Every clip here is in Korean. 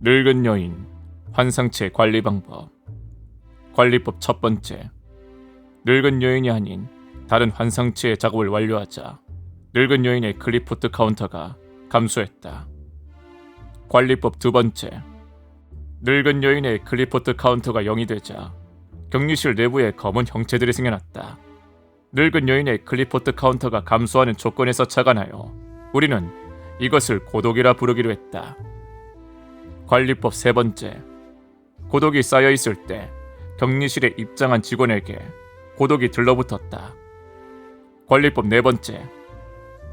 늙은 여인 환상체 관리 방법 관리법 첫 번째 늙은 여인이 아닌 다른 환상체의 작업을 완료하자 늙은 여인의 클리포트 카운터가 감소했다. 관리법 두 번째 늙은 여인의 클리포트 카운터가 0이 되자 격리실 내부에 검은 형체들이 생겨났다. 늙은 여인의 클리포트 카운터가 감소하는 조건에서 착안하여 우리는 이것을 고독이라 부르기로 했다. 관리법 세 번째. 고독이 쌓여 있을 때 격리실에 입장한 직원에게 고독이 들러붙었다. 관리법 네 번째.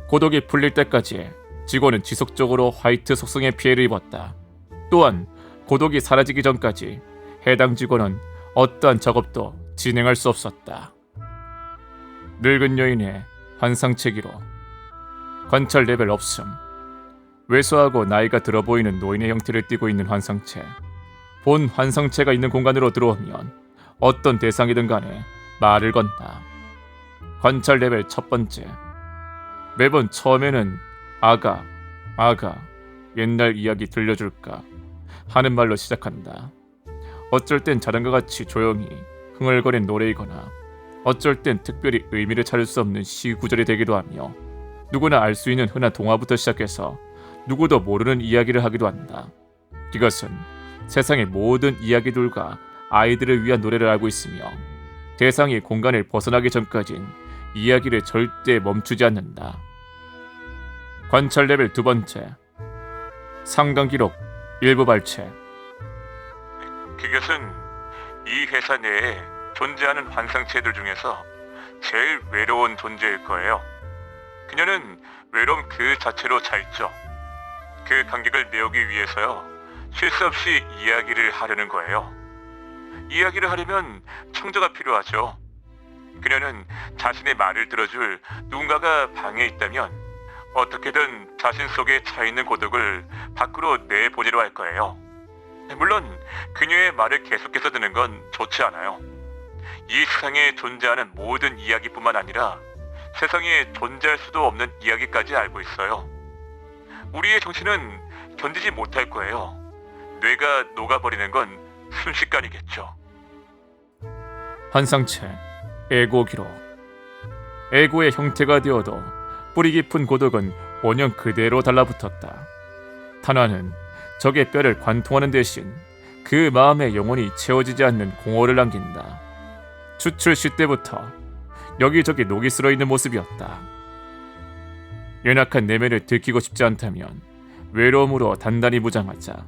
고독이 풀릴 때까지 직원은 지속적으로 화이트 속성의 피해를 입었다. 또한 고독이 사라지기 전까지 해당 직원은 어떠한 작업도 진행할 수 없었다. 늙은 여인의 환상체기로 관찰 레벨 없음 왜소하고 나이가 들어 보이는 노인의 형태를 띠고 있는 환상체. 본 환상체가 있는 공간으로 들어오면 어떤 대상이든 간에 말을 건다. 관찰 레벨 첫 번째. 매번 처음에는 아가 아가 옛날 이야기 들려줄까 하는 말로 시작한다. 어쩔 땐 자전거 같이 조용히 흥얼거리는 노래이거나 어쩔 땐 특별히 의미를 찾을 수 없는 시 구절이 되기도 하며 누구나 알 수 있는 흔한 동화부터 시작해서 누구도 모르는 이야기를 하기도 한다. 이것은 세상의 모든 이야기들과 아이들을 위한 노래를 알고 있으며 대상이 공간을 벗어나기 전까진 이야기를 절대 멈추지 않는다. 관찰 레벨 두 번째 상당 기록 일부 발췌 그것은 이 회사 내에 존재하는 환상체들 중에서 제일 외로운 존재일 거예요. 그녀는 외로움 그 자체로 차 있죠. 그 간격을 메우기 위해서요. 쉴수 없이 이야기를 하려는 거예요. 이야기를 하려면 청자가 필요하죠. 그녀는 자신의 말을 들어줄 누군가가 방에 있다면 어떻게든 자신 속에 차 있는 고독을 밖으로 내보내려 할 거예요. 물론 그녀의 말을 계속해서 듣는 건 좋지 않아요. 이 세상에 존재하는 모든 이야기뿐만 아니라 세상에 존재할 수도 없는 이야기까지 알고 있어요. 우리의 정신은 견디지 못할 거예요. 뇌가 녹아버리는 건 순식간이겠죠. 환상체 에고 기록 에고의 형태가 되어도 뿌리 깊은 고독은 원형 그대로 달라붙었다. 탄화는 적의 뼈를 관통하는 대신 그 마음에 영원히 채워지지 않는 공허를 남긴다. 추출 시 때부터 여기저기 녹이 슬어 있는 모습이었다. 연약한 내면을 들키고 싶지 않다면 외로움으로 단단히 무장하자.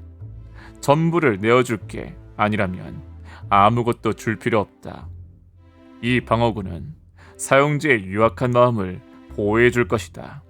전부를 내어줄게 아니라면 아무것도 줄 필요 없다. 이 방어구는 사용자의 유약한 마음을 보호해 줄 것이다.